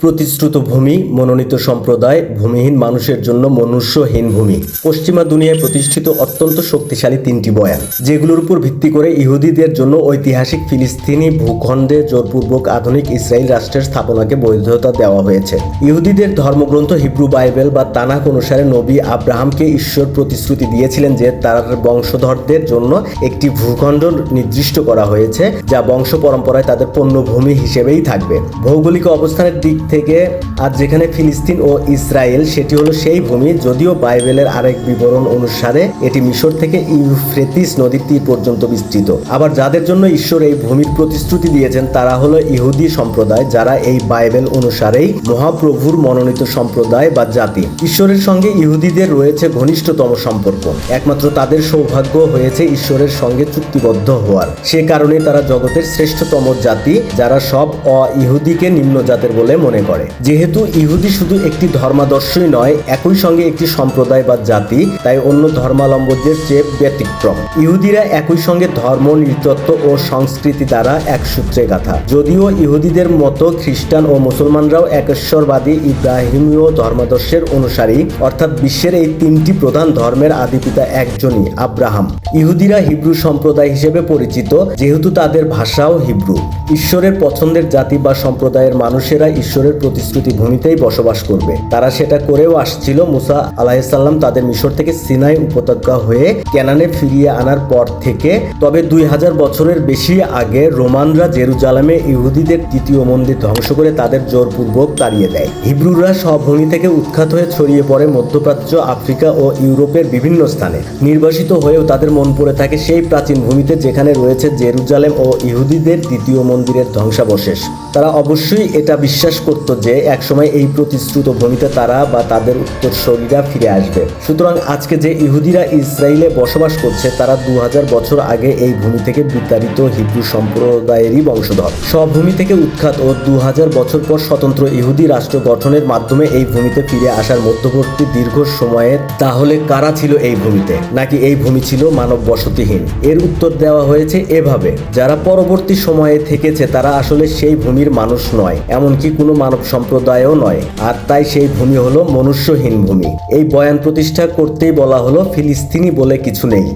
প্রতিশ্রুত ভূমি, মনোনীত সম্প্রদায়, ভূমিহীন মানুষের জন্য মনুষ্যহীন ভূমি। পশ্চিমা দুনিয়ায় প্রতিষ্ঠিত অত্যন্ত শক্তিশালী তিনটি বয়ান, যেগুলোর উপর ভিত্তি করে ইহুদিদের জন্য ঐতিহাসিক ফিলিস্তিনি ভূখণ্ডে জোরপূর্বক আধুনিক ইসরায়েল রাষ্ট্রের স্থাপনাকে বৈধতা দেওয়া হয়েছে। ইহুদিদের ধর্মগ্রন্থ হিব্রু বাইবেল বা তানাক অনুসারে নবী আব্রাহামকে ঈশ্বর প্রতিশ্রুতি দিয়েছিলেন যে তার বংশধরদের জন্য একটি ভূখণ্ড নির্দিষ্ট করা হয়েছে, যা বংশ পরম্পরায় তাদের পণ্যভূমি হিসেবেই থাকবে। ভৌগোলিক অবস্থানের দিক থেকে আজ যেখানে ফিলিস্তিন ও ইসরায়েল, সেটি হলো সেই ভূমি। যদিও বাইবেলের আরেক বিবরণ অনুসারে এটি মিশর থেকে ইউফ্রেতিস নদীর তীর পর্যন্ত বিস্তৃত। আবার যাদের জন্য ঈশ্বর এই ভূমির প্রতিশ্রুতি দিয়েছেন, তারা হলো ইহুদি সম্প্রদায়, যারা এই বাইবেল অনুসারেই মহাপ্রভুর মনোনীত সম্প্রদায় বা জাতি। ঈশ্বরের সঙ্গে ইহুদিদের রয়েছে ঘনিষ্ঠতম সম্পর্ক। একমাত্র তাদের সৌভাগ্য হয়েছে ঈশ্বরের সঙ্গে চুক্তিবদ্ধ হওয়ার। সে কারণে তারা জগতের শ্রেষ্ঠতম জাতি, যারা সব অ ইহুদিকে নিম্ন জাতের বলে মনে করে। যেহেতু ইহুদি শুধু একটি ধর্মাদর্শই নয়, একই সঙ্গে একটি সম্প্রদায় বা জাতি, তাই অন্য ধর্মাবলম্বীদের চেয়ে ব্যতিক্রম। ইহুদিরা একই সঙ্গে ধর্ম, নৃতত্ব ও সংস্কৃতি দ্বারা এক সূত্রে গাথা। যদিও ইহুদিদের মতো খ্রিস্টান ও মুসলমানরাও একেশ্বরবাদী ইব্রাহিমীয় ধর্মাদর্শের অনুসারী, অর্থাৎ বিশ্বের এই তিনটি প্রধান ধর্মের আদিপিতা একজনই আব্রাহাম। ইহুদিরা হিব্রু সম্প্রদায় হিসেবে পরিচিত, যেহেতু তাদের ভাষাও হিব্রু। ঈশ্বরের পছন্দের জাতি বা সম্প্রদায়ের মানুষেরা ঈশ্বরের প্রতিশ্রুতি ভূমিতেই বসবাস করবে। তারা সেটা করেও আসছিল। মুসা আলাহিসাল্লাম তাদের মিশর থেকে সিনাই উপত্যকা হয়ে কেনানে ফিরিয়ে আনার পর থেকে, তবে দুই হাজার বছরের বেশি আগে রোমানরা জেরুজালেমে ইহুদিদের তৃতীয় মন্দির ধ্বংস করে তাদের জোরপূর্বক তাড়িয়ে দেয়। হিব্রুরা সভূমি থেকে উৎখাত হয়ে ছড়িয়ে পড়ে মধ্যপ্রাচ্য, আফ্রিকা ও ইউরোপের বিভিন্ন স্থানে। নির্বাসিত হয়েও তাদের মন পড়ে থাকে সেই প্রাচীন ভূমিতে যেখানে রয়েছে জেরুজালেম ও ইহুদিদের দ্বিতীয় মন্দিরের ধ্বংসাবশেষ। তারা অবশ্যই এটা বিশ্বাস করত যে একসময় এই প্রতিশ্রুত ভূমিতে তারা বা তাদের উত্তরসূরিরা ফিরে আসবে। সুতরাং আজকে যে ইহুদিরা ইসরায়েলে বসবাস করছে, তারা দু হাজার বছর আগে এই ভূমি থেকে বিতাড়িত হিব্রু সম্প্রদায়েরই বংশধর। সব ভূমি থেকে উৎখাত ও দু হাজার বছর পর স্বতন্ত্র ইহুদি রাষ্ট্র গঠনের মাধ্যমে এই ভূমিতে ফিরে আসার মধ্যবর্তী দীর্ঘ সময়ে, তাহলে কারা ছিল এই ভূমিতে? নাকি এই ভূমি ছিল মানব বসতিহীন এর উত্তর দেওয়া হয়েছে এভাবে, যারা পরবর্তী সময়ে থেকেছে, তারা আসলে সেই ভূমির মানুষ নয়, এমনকি কোনো মানব সম্প্রদায়ও নয়। আর তাই সেই ভূমি হলো মনুষ্যহীন ভূমি। এই বয়ান প্রতিষ্ঠা করতেই বলা হলো ফিলিস্তিনি বলে কিছু নেই।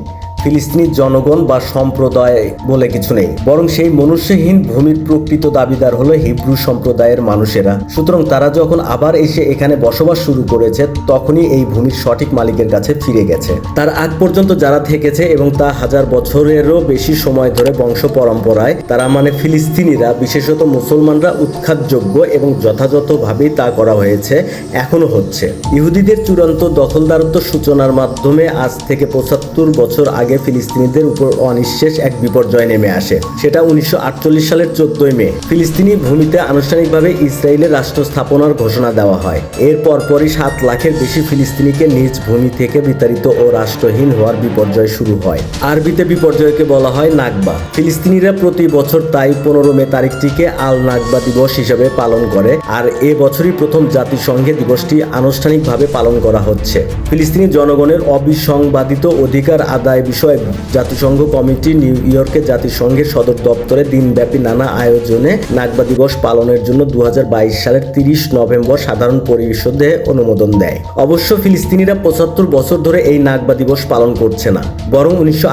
ফিলিস্তিনি জনগণ বা সম্প্রদায় বলে কিছু নেই। বরং সেই মনুষ্যহীন ভূমির প্রকৃত দাবিদার হলো হিব্রু সম্প্রদায়ের মানুষেরা। সুতরাং তারা যখন আবার এসে এখানে বসবাস শুরু করেছে, তখনই এই ভূমির সঠিক মালিকের কাছে ফিরে গেছে। তার আগ পর্যন্ত যারা থেকেছে এবং তা হাজার বছরেরও বেশি সময় ধরে বংশ পরম্পরায়, তারা মানে ফিলিস্তিনিরা, বিশেষত মুসলমানরা উৎখাতযোগ্য এবং যথাযথভাবেই তা করা হয়েছে, এখনও হচ্ছে। ইহুদিদের চূড়ান্ত দখলদারত্ব সূচনার মাধ্যমে আজ থেকে পঁচাত্তর বছর আগে ফিলিস্তিনিদের উপর অনিঃশেষ এক বিপর্যয় নেমে আসে। সেটা উনিশশো আটচল্লিশ সালের চোদ্দই মে। ফিলিস্তিনি ভূমিতে আনুষ্ঠানিকভাবে ইসরায়েলের রাষ্ট্র স্থাপনার ঘোষণা দেওয়া হয়। এর পরপরই সাত লাখের বেশি ফিলিস্তিনিকে নিজ ভূমি থেকে বিতাড়িত ও রাষ্ট্রহীন হওয়ার বিপর্যয় শুরু হয়। আরবিতে বিপর্যয়কে বলা হয় নাগবা। ফিলিস্তিনিরা প্রতি বছর তাই পনেরো মে তারিখটিকে আল নাগবা দিবস হিসেবে পালন করে আর এ বছরই প্রথম জাতিসংঘে দিবসটি আনুষ্ঠানিকভাবে পালন করা হচ্ছে। ফিলিস্তিনি জনগণের অবিসংবাদিত অধিকার আদায় বিষয়ে জাতিসংঘ কমিটি নিউ ইয়র্কে জাতিসংঘের সদর দপ্তরে দিনব্যাপী নানা আয়োজনে নাগবা দিবস পালনের জন্য দু সালের তিরিশ নভেম্বর সাধারণ পরিষদে অনুমোদন দেয়। অবশ্য ফিলিস্তিনিরা পঁচাত্তর বছর ধরে এই নাগবা দিবস পালন করছে না। বরং উনিশশো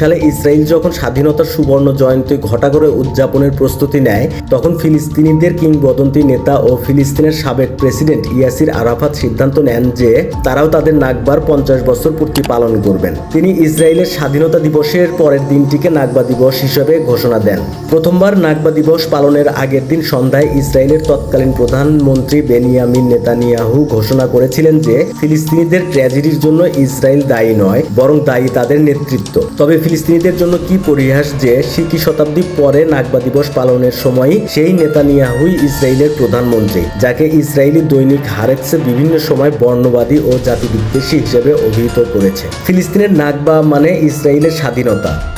সালে ইসরায়েল যখন স্বাধীনতার সুবর্ণ জয়ন্তী ঘটা করে উদযাপনের প্রস্তুতি নেয়, তখন ফিলিস্তিনিদের কিংবদন্তি নেতা ও ফিলিস্তিনের সাবেক প্রেসিডেন্ট ইয়াসির আরাফাত সিদ্ধান্ত নেন যে তারাও তাদের নাগবার পঞ্চাশ বছর পূর্তি পালন করবেন। তিনি ইসরায়েলের স্বাধীনতা দিবসের পরের দিনটিকে নাগবা দিবস হিসেবে ঘোষণা দেন। প্রথমবার নাগবা দিবস পালনের আগের দিন সন্ধ্যায় ইসরায়েলের তৎকালীন প্রধানমন্ত্রী বেনিয়ামিন নেতানিয়াহু ঘোষণা করেছিলেন যে, ফিলিস্তিনিদের ট্র্যাজেডির জন্য ইসরায়েল দায়ী নয়, বরং দায়ী তাদের নেতৃত্ব। তবে ফিলিস্তিনিদের জন্য কি পরিহাস যে সিকি শতাব্দী পরে নাগবা দিবস পালনের সময়ই সেই নেতানিয়াহুই ইসরায়েলের প্রধানমন্ত্রী, যাকে ইসরায়েলি দৈনিক হারেক্সে বিভিন্ন সময় বর্ণবাদী ও জাতিবিদ্বেষী হিসেবে অভিহিত করেছে। ফিলিস্তিনের নাগবা মানে ইসরায়েলের স্বাধীনতা।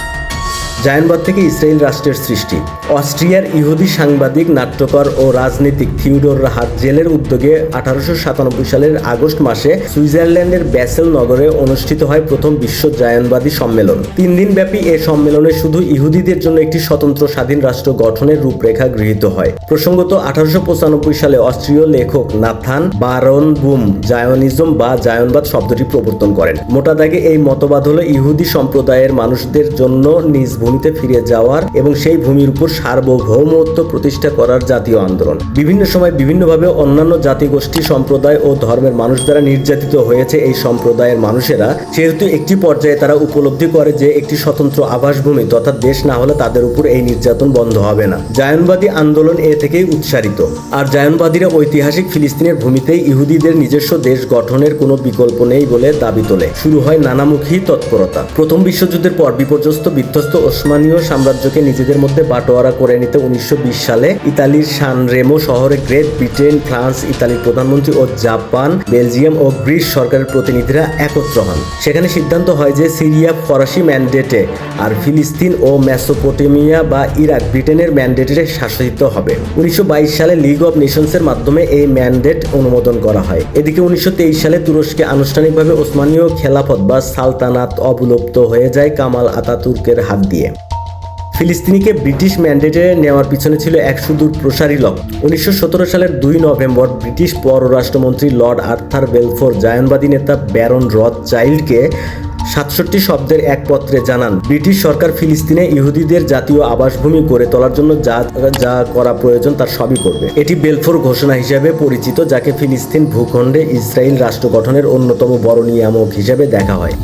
জায়নবাদ থেকে ইসরায়েল রাষ্ট্রের সৃষ্টি। অস্ট্রিয়ার ইহুদি সাংবাদিক, নাট্যকার ও রাজনীতিক থিওডোর হার্জেলের উদ্যোগে আঠারোশো সাতানব্বই সালের আগস্ট মাসে সুইজারল্যান্ডের ব্যাসেল নগরে অনুষ্ঠিত হয় প্রথম বিশ্ব জায়নবাদী সম্মেলন। তিন দিন ব্যাপী এ সম্মেলনে শুধু ইহুদিদের জন্য একটি স্বতন্ত্র স্বাধীন রাষ্ট্র গঠনের রূপরেখা গৃহীত হয়। প্রসঙ্গত, আঠারোশো পঁচানব্বই সালে অস্ট্রীয় লেখক নাথান বারন বুম জায়নিজম বা জায়নবাদ শব্দটি প্রবর্তন করেন। মোটা দাগে এই মতবাদ হলো ইহুদি সম্প্রদায়ের মানুষদের জন্য নিজ ভূমিতে ফিরে যাওয়ার এবং সেই ভূমির উপর সার্বভৌমত্ব প্রতিষ্ঠা করার জাতীয় আন্দোলন। বিভিন্ন সময় বিভিন্নভাবে অন্যান্য জাতিগোষ্ঠী সম্প্রদায় ও ধর্মের মানুষ দ্বারা নির্যাতিত হয়েছে এই সম্প্রদায়ের মানুষেরা। সেহেতু একটি পর্যায়ে তারা উপলব্ধি করে যে একটি স্বতন্ত্র আবাসভূমি তথা দেশ না হলে তাদের উপর এই নির্যাতন বন্ধ হবে না। জায়নবাদী আন্দোলন এ থেকেই উৎসারিত। আর জায়নবাদীরা ঐতিহাসিক ফিলিস্তিনের ভূমিতেই ইহুদিদের নিজস্ব দেশ গঠনের কোনো বিকল্প নেই বলে দাবি তোলে। শুরু হয় নানামুখী তৎপরতা। প্রথম বিশ্বযুদ্ধের পর বিপর্যস্ত, বিধ্বস্ত ওসমানীয় সাম্রাজ্যকে নিজেদের মধ্যে বাটোয়ারা করে নিতে উনিশশো বিশ সালে ইতালির সান রেমো শহরে গ্রেট ব্রিটেন, ফ্রান্স, ইতালির প্রধানমন্ত্রী ও জাপান, বেলজিয়াম ও গ্রিস সরকারের প্রতিনিধিরা একত্র হন। সেখানে সিদ্ধান্ত হয় যে সিরিয়া ফরাসি ম্যান্ডেটে আর ফিলিস্তিন ও মেসোপটেমিয়া বা ইরাক ব্রিটেনের ম্যান্ডেটে শাসিত হবে। উনিশশো বাইশ সালে লিগ অব নেশনসের মাধ্যমে এই ম্যান্ডেট অনুমোদন করা হয়। এদিকে উনিশশো তেইশ সালে তুরস্কে আনুষ্ঠানিকভাবে ওসমানীয় খেলাফত বা সালতানাত অবলুপ্ত হয়ে যায় কামাল আতাতুর্কের হাত দিয়ে। ফিলিস্তিনিকে ব্রিটিশ ম্যান্ডেটে নেওয়ার পিছনে ছিল এক সুদূর প্রসারী লক্ষ্য। উনিশশো সতেরো সালের দুই নভেম্বর ব্রিটিশ পররাষ্ট্রমন্ত্রী লর্ড আর্থার বেলফোর জায়নবাদী নেতা ব্যারন রথ চাইল্ডকে সাতষট্টি শব্দের এক পত্রে জানান, ব্রিটিশ সরকার ফিলিস্তিনে ইহুদিদের জাতীয় আবাসভূমি গড়ে তোলার জন্য যা যা করা প্রয়োজন তার সবই করবে। এটি বেলফোর ঘোষণা হিসেবে পরিচিত, যাকে ফিলিস্তিন ভূখণ্ডে ইসরায়েল রাষ্ট্র গঠনের অন্যতম বড় নিয়ামক হিসেবে দেখা হয়।